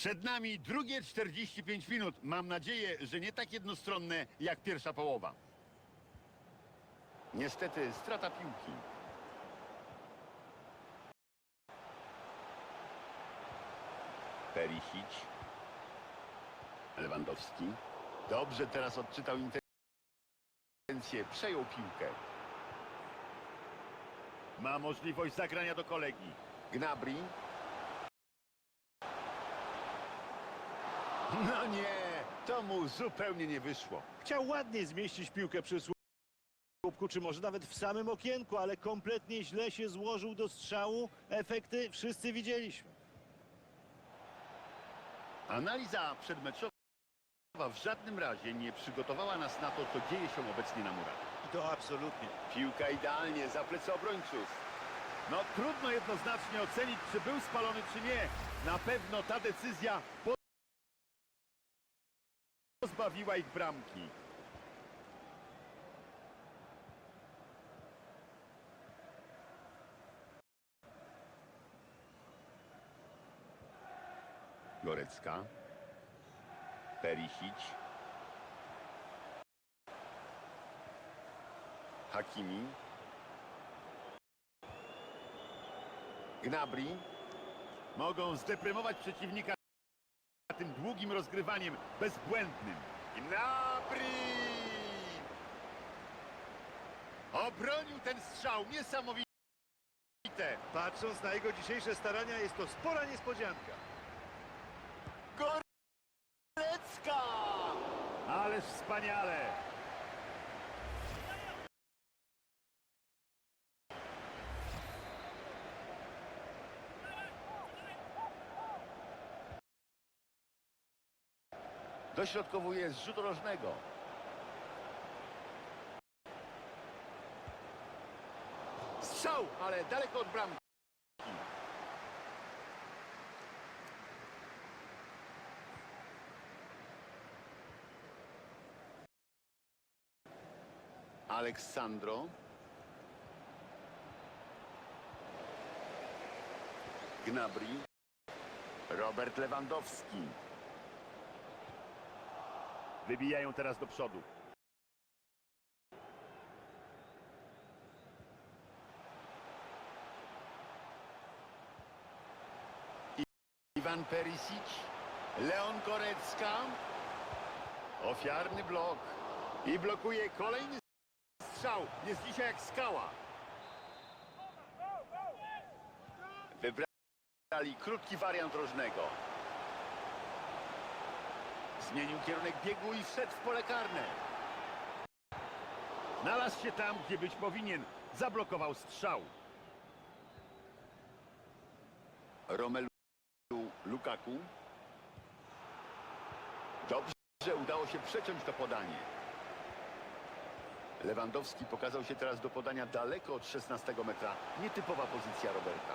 Przed nami drugie 45 minut. Mam nadzieję, że nie tak jednostronne jak pierwsza połowa. Niestety strata piłki. Perisic. Lewandowski. Dobrze teraz odczytał intencję. Przejął piłkę. Ma możliwość zagrania do kolegi. Gnabry. No nie, to mu zupełnie nie wyszło. Chciał ładnie zmieścić piłkę przy słupku, czy może nawet w samym okienku, ale kompletnie źle się złożył do strzału. Efekty wszyscy widzieliśmy. Analiza przedmeczowa w żadnym razie nie przygotowała nas na to, co dzieje się obecnie na murach. I to absolutnie. Piłka idealnie za plecy obrońców. No trudno jednoznacznie ocenić, czy był spalony, czy nie. Na pewno ta decyzja pozbawiła ich bramki. Gorecka. Perisic. Hakimi. Gnabry. Mogą zdeprymować przeciwnika tym długim rozgrywaniem, bezbłędnym. Gnabry! Obronił ten strzał, niesamowite. Patrząc na jego dzisiejsze starania, jest to spora niespodzianka. Gorecka! Ależ wspaniale! Dośrodkowuje z rzutu rożnego. Strzał, ale daleko od bramki. Aleksandro. Gnabry. Robert Lewandowski. Wybijają teraz do przodu. Iwan Perisic. Leon Gorecka. Ofiarny blok. I blokuje kolejny strzał. Jest dzisiaj jak skała. Wybrali krótki wariant rożnego. Zmienił kierunek biegu i wszedł w pole karne. Znalazł się tam, gdzie być powinien. Zablokował strzał. Romelu Lukaku. Dobrze udało się przeciąć to podanie. Lewandowski pokazał się teraz do podania daleko od 16 metra. Nietypowa pozycja Roberta.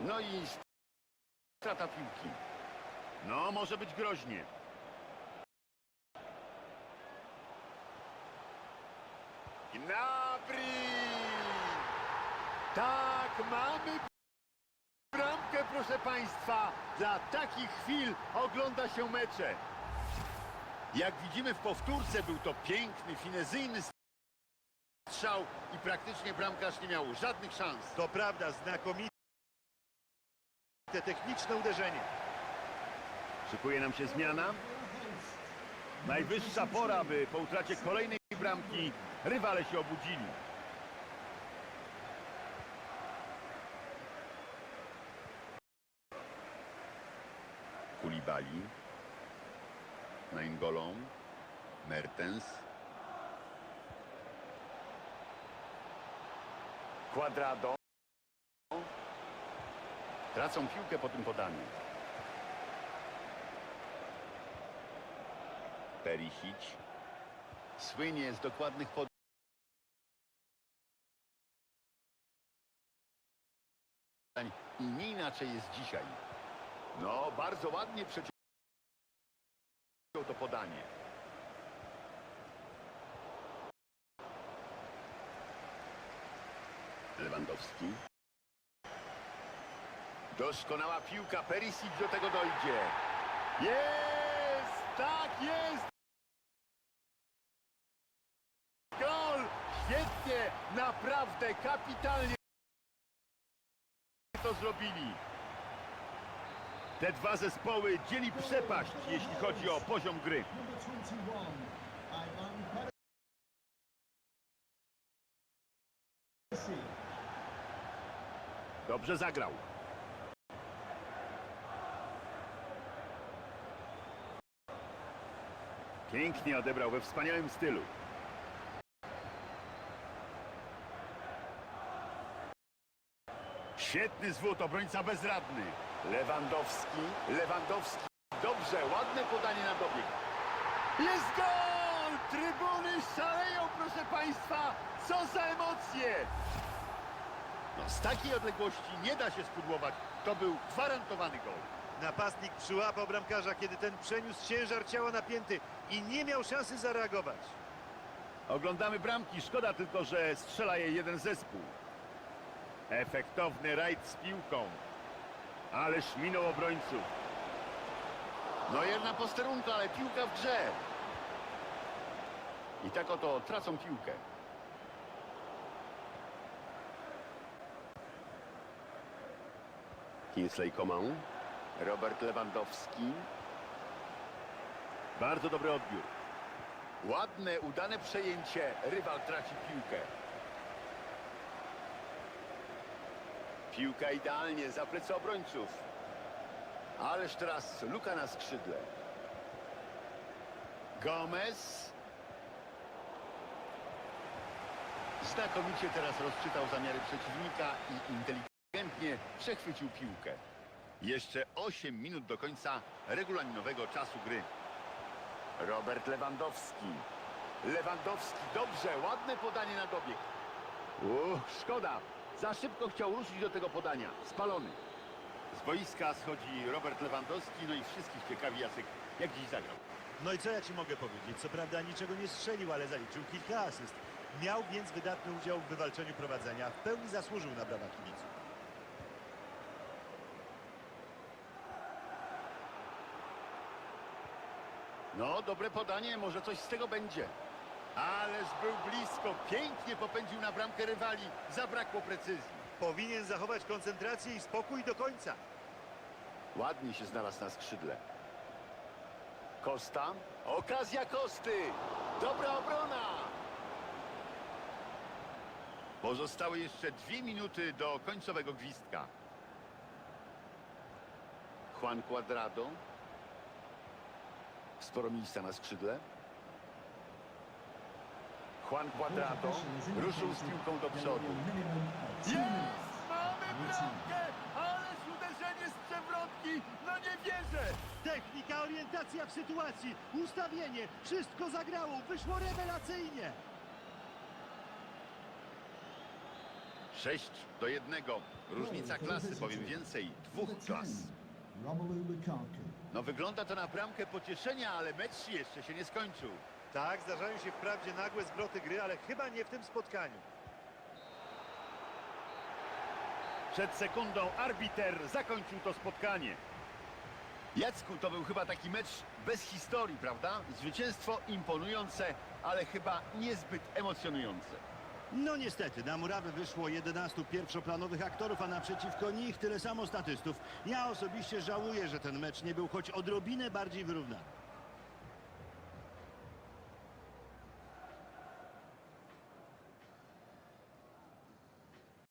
No i strata piłki. No, może być groźnie. Gnabry! Tak, mamy bramkę, proszę Państwa. Dla takich chwil ogląda się mecze. Jak widzimy w powtórce, był to piękny, finezyjny strzał i praktycznie bramkarz nie miał żadnych szans. To prawda, znakomite techniczne uderzenie. Szykuje nam się zmiana. Najwyższa pora, by po utracie kolejnej bramki rywale się obudzili. Kulibali. Naingolą. Mertens. Quadrado. Tracą piłkę po tym podaniu. Perisic. Słynie z dokładnych podań. I nie inaczej jest dzisiaj. No, bardzo ładnie przeciął to podanie. Lewandowski. Doskonała piłka, Perisic do tego dojdzie. Jest! Tak jest! Gol! Świetnie! Naprawdę kapitalnie to zrobili. Te dwa zespoły dzieli przepaść, jeśli chodzi o poziom gry. Number 21, Ivan Perisic. Dobrze zagrał. Pięknie odebrał we wspaniałym stylu. Świetny zwód, obrońca bezradny. Lewandowski, Lewandowski. Dobrze, ładne podanie na dobieg. Jest gol! Trybuny szaleją, proszę Państwa! Co za emocje! No, z takiej odległości nie da się spudłować. To był gwarantowany gol. Napastnik przyłapał bramkarza, kiedy ten przeniósł ciężar ciała napięty i nie miał szansy zareagować. Oglądamy bramki, szkoda tylko, że strzela je jeden zespół. Efektowny rajd z piłką. Ależ minął obrońców. No jedna posterunka, ale piłka w grze. I tak oto tracą piłkę. Kingsley Coman. Robert Lewandowski. Bardzo dobry odbiór. Ładne, udane przejęcie. Rywal traci piłkę. Piłka idealnie za plecy obrońców. Ależ teraz luka na skrzydle. Gomez. Znakomicie teraz rozczytał zamiary przeciwnika i inteligentnie przechwycił piłkę. Jeszcze 8 minut do końca regulaminowego czasu gry. Robert Lewandowski. Lewandowski, dobrze, ładne podanie na dobieg. Uch, szkoda. Za szybko chciał ruszyć do tego podania. Spalony. Z boiska schodzi Robert Lewandowski, no i wszystkich ciekawi Jacek, jak dziś zagrał. No i co ja ci mogę powiedzieć? Co prawda niczego nie strzelił, ale zaliczył kilka asyst. Miał więc wydatny udział w wywalczeniu prowadzenia. W pełni zasłużył na brawa kibiców. No, dobre podanie, może coś z tego będzie. Ależ był blisko, pięknie popędził na bramkę rywali, zabrakło precyzji. Powinien zachować koncentrację i spokój do końca. Ładnie się znalazł na skrzydle. Kosta. Okazja Kosty. Dobra obrona. Pozostały jeszcze dwie minuty do końcowego gwizdka. Juan Cuadrado. Sporo miejsca na skrzydle. Juan Cuadrado ruszył z piłką do przodu. Jest! Mamy bramkę! Ależ uderzenie z przewrotki! No nie wierzę! Technika, orientacja w sytuacji, ustawienie, wszystko zagrało, wyszło rewelacyjnie. 6 do 1. Różnica klasy, powiem więcej, dwóch klas. 10, Romelu Lukaku. No wygląda to na bramkę pocieszenia, ale mecz jeszcze się nie skończył. Tak, zdarzają się wprawdzie nagłe zwroty gry, ale chyba nie w tym spotkaniu. Przed sekundą arbiter zakończył to spotkanie. Jacku, to był chyba taki mecz bez historii, prawda? Zwycięstwo imponujące, ale chyba niezbyt emocjonujące. No niestety, na murawę wyszło 11 pierwszoplanowych aktorów, a naprzeciwko nich tyle samo statystów. Ja osobiście żałuję, że ten mecz nie był choć odrobinę bardziej wyrównany.